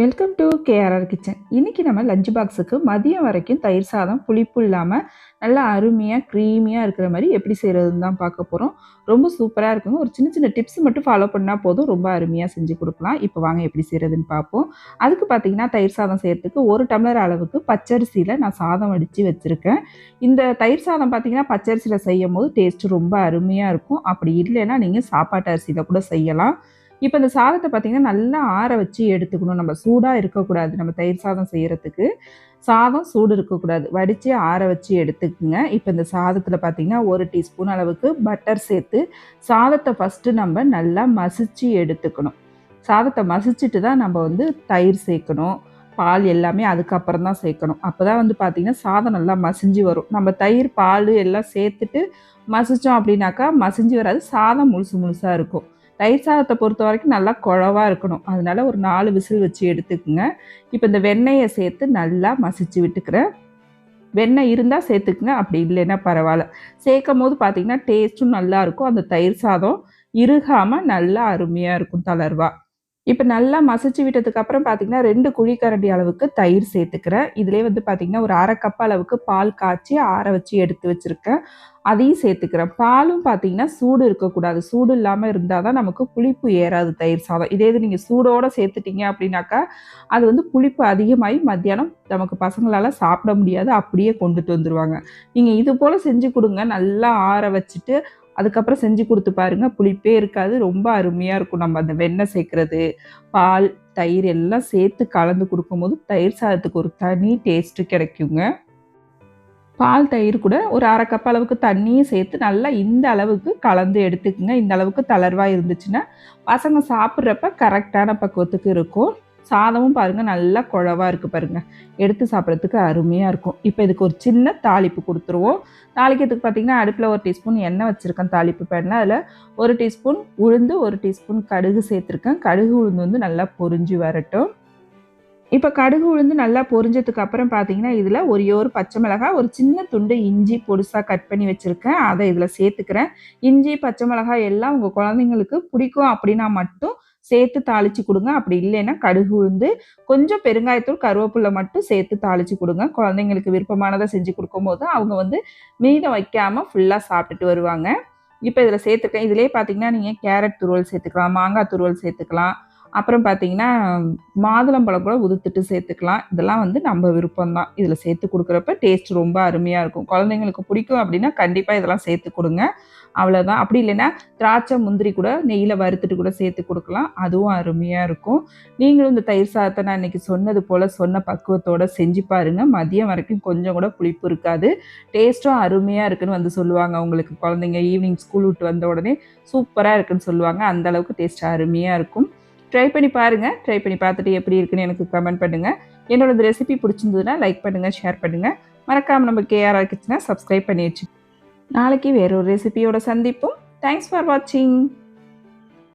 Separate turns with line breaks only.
Welcome to KRR kitchen இன்றைக்கி நம்ம lunch பாக்ஸுக்கு மதியம் வரைக்கும் தயிர் சாதம் புளிப்பு இல்லாமல் நல்லா அருமையாக க்ரீமியாக இருக்கிற மாதிரி எப்படி செய்கிறதுன்னு தான் பார்க்க போகிறோம் ரொம்ப சூப்பராக இருக்குங்க. ஒரு சின்ன சின்ன டிப்ஸ் மட்டும் ஃபாலோ பண்ணால் போதும். ரொம்ப அருமையாக செஞ்சு கொடுக்கலாம். இப்போ வாங்க எப்படி செய்கிறதுன்னு பார்ப்போம். அதுக்கு பார்த்தீங்கன்னா தயிர் சாதம் செய்கிறதுக்கு ஒரு டம்ளர் அளவுக்கு பச்சரிசியில் நான் சாதம் அடித்து வச்சுருக்கேன். இந்த தயிர் சாதம் பார்த்தீங்கன்னா பச்சரிசியில் செய்யும் போது டேஸ்ட்டு ரொம்ப அருமையாக இருக்கும். அப்படி இல்லைன்னா நீங்கள் சாப்பாட்டு அரிசியில் கூட செய்யலாம். இப்போ இந்த சாதத்தை பார்த்தீங்கன்னா நல்லா ஆற வச்சு எடுத்துக்கணும். நம்ம சூடாக இருக்கக்கூடாது. நம்ம தயிர் சாதம் செய்கிறதுக்கு சாதம் சூடு இருக்கக்கூடாது. வடித்து ஆற வச்சு எடுத்துக்குங்க. இப்போ இந்த சாதத்தில் பார்த்தீங்கன்னா ஒரு டீஸ்பூன் அளவுக்கு பட்டர் சேர்த்து சாதத்தை ஃபஸ்ட்டு நம்ம நல்லா மசிச்சு எடுத்துக்கணும். சாதத்தை மசிச்சுட்டு தான் நம்ம வந்து தயிர் சேர்க்கணும். பால் எல்லாமே அதுக்கப்புறம் தான் சேர்க்கணும். அப்போ தான் வந்து பார்த்திங்கன்னா சாதம் நல்லா மசிஞ்சு வரும். நம்ம தயிர் பால் எல்லாம் சேர்த்துட்டு மசித்தோம் அப்படின்னாக்கா மசிஞ்சு வராது. சாதம் முழுசு முழுசாக இருக்கும். தயிர் சாதத்தை பொறுத்த வரைக்கும் நல்லா குழவாக இருக்கணும். அதனால ஒரு நாலு விசில் வச்சு எடுத்துக்குங்க. இப்போ இந்த வெண்ணெயை சேர்த்து நல்லா மசிச்சு விட்டுக்கிறேன். வெண்ணெய் இருந்தால் சேர்த்துக்குங்க அப்படி இல்லைன்னா பரவாயில்ல. சேர்க்கும் போது பார்த்தீங்கன்னா டேஸ்ட்டும் நல்லாயிருக்கும் அந்த தயிர் சாதம் இறுகாமல் நல்லா அருமையாக இருக்கும் தளர்வாக இப்போ நல்லா மசிச்சு விட்டதுக்கு அப்புறம் பார்த்தீங்கன்னா ரெண்டு குழிக்கரண்டி அளவுக்கு தயிர் சேர்த்துக்கிறேன். இதிலே வந்து பார்த்தீங்கன்னா ஒரு அரை கப் அளவுக்கு பால் காய்ச்சி ஆற வச்சு எடுத்து வச்சுருக்கேன். அதையும் சேர்த்துக்கிறேன். பாலும் பார்த்தீங்கன்னா சூடு இருக்கக்கூடாது. சூடு இல்லாமல் இருந்தால் தான் நமக்கு புளிப்பு ஏறாது தயிர் சாதம். இதே இது நீங்கள் சூடோடு சேர்த்துட்டீங்க அப்படின்னாக்கா அது வந்து புளிப்பு அதிகமாகி மத்தியானம் நமக்கு பசங்களால் சாப்பிட முடியாது. அப்படியே கொண்டுட்டு வந்துடுவாங்க நீங்கள் இது போல் செஞ்சு கொடுங்க. நல்லா ஆற வச்சுட்டு அதுக்கப்புறம் செஞ்சு கொடுத்து பாருங்க. புளிப்பே இருக்காது. ரொம்ப அருமையாக இருக்கும். நம்ம அந்த வெண்ணெய் சேர்க்குறது பால் தயிர் எல்லாம் சேர்த்து கலந்து கொடுக்கும்போது தயிர் சாதத்துக்கு ஒரு தனி டேஸ்ட்டு கிடைக்குங்க. பால் தயிர் கூட ஒரு அரை கப் அளவுக்கு தண்ணியும் சேர்த்து நல்லா இந்த அளவுக்கு கலந்து எடுத்துக்குங்க. இந்த அளவுக்கு தளர்வாக இருந்துச்சுன்னா பசங்க சாப்பிட்றப்ப கரெக்டான பக்குவத்துக்கு இருக்கும். சாதமும் பாருங்கள் நல்லா குழவாக இருக்குது பாருங்கள் எடுத்து சாப்பிட்றதுக்கு அருமையாக இருக்கும். இப்போ இதுக்கு ஒரு சின்ன தாளிப்பு கொடுத்துருவோம். தாளிக்கிறதுக்கு பார்த்திங்கன்னா அடுப்பில் ஒரு டீஸ்பூன் எண்ணெய் வச்சுருக்கேன் தாளிப்பு பேனில். அதில் ஒரு டீஸ்பூன் உளுந்து ஒரு டீஸ்பூன் கடுகு சேர்த்துருக்கேன். கடுகு உளுந்து வந்து நல்லா பொரிஞ்சு வரட்டும். இப்போ கடுகு உளுந்து நல்லா பொரிஞ்சதுக்கு அப்புறம் பார்த்தீங்கன்னா இதில் ஒரே ஒரு பச்சை மிளகாய் ஒரு சின்ன துண்டு இஞ்சி பொடிசாக கட் பண்ணி வச்சுருக்கேன். அதை இதில் சேர்த்துக்கிறேன். இஞ்சி பச்சை மிளகாய் எல்லாம் உங்கள் குழந்தைங்களுக்கு பிடிக்கும் அப்படின்னா மட்டும் சேர்த்து தாளித்து கொடுங்க. அப்படி இல்லைன்னா கடுகு உளுந்து கொஞ்சம் பெருங்காயத்தூள் கருவேப்பிலை மட்டும் சேர்த்து தாளித்து கொடுங்க. குழந்தைங்களுக்கு விருப்பமானதை செஞ்சு கொடுக்கும்போது அவங்க வந்து மீதம் வைக்காமல் ஃபுல்லாக சாப்பிட்டுட்டு வருவாங்க. இப்போ இதில் சேர்த்துருக்கேன் இதிலே பார்த்தீங்கன்னா நீங்கள் கேரட் துருவல் சேர்த்துக்கலாம் மாங்காய் துருவல் சேர்த்துக்கலாம். அப்புறம் பார்த்தீங்கன்னா மாதுளம்பழம் கூட உதுத்துட்டு சேர்த்துக்கலாம். இதெல்லாம் வந்து நம்ம விருப்பம் தான் இதில் சேர்த்து கொடுக்குறப்ப டேஸ்ட் ரொம்ப அருமையாக இருக்கும். குழந்தைங்களுக்கு பிடிக்கும் அப்படின்னா கண்டிப்பாக இதெல்லாம் சேர்த்து கொடுங்க. அவ்வளோதான் அப்படி இல்லைன்னா திராட்சை முந்திரி கூட நெய்யில் வறுத்துட்டு கூட சேர்த்து கொடுக்கலாம். அதுவும் அருமையாக இருக்கும். நீங்களும் இந்த தயிர் சாதத்தை நான் இன்றைக்கி சொன்னது போல் சொன்ன பக்குவத்தோடு செஞ்சு பாருங்கள் மதியம் வரைக்கும் கொஞ்சம் கூட புளிப்பு இருக்காது. டேஸ்ட்டும் அருமையாக இருக்குன்னு வந்து சொல்லுவாங்க. உங்களுக்கு குழந்தைங்க ஈவினிங் ஸ்கூல் விட்டு வந்த உடனே சூப்பராக இருக்குன்னு சொல்லுவாங்க. அந்த அளவுக்கு டேஸ்ட் அருமையாக இருக்கும். ட்ரை பண்ணி பாருங்கள் ட்ரை பண்ணி பார்த்துட்டு எப்படி இருக்குன்னு எனக்கு கமெண்ட் பண்ணுங்கள் என்னோட இந்த ரெசிபி பிடிச்சிருந்ததுன்னா லைக் பண்ணுங்கள் ஷேர் பண்ணுங்கள் மறக்காமல் நம்ம கேஆர்ஆர் கிச்சனை சப்ஸ்கிரைப் பண்ணி வச்சு நாளைக்கு வேறொரு ரெசிபியோட சந்திப்போம். தேங்க்ஸ் ஃபார் வாட்சிங்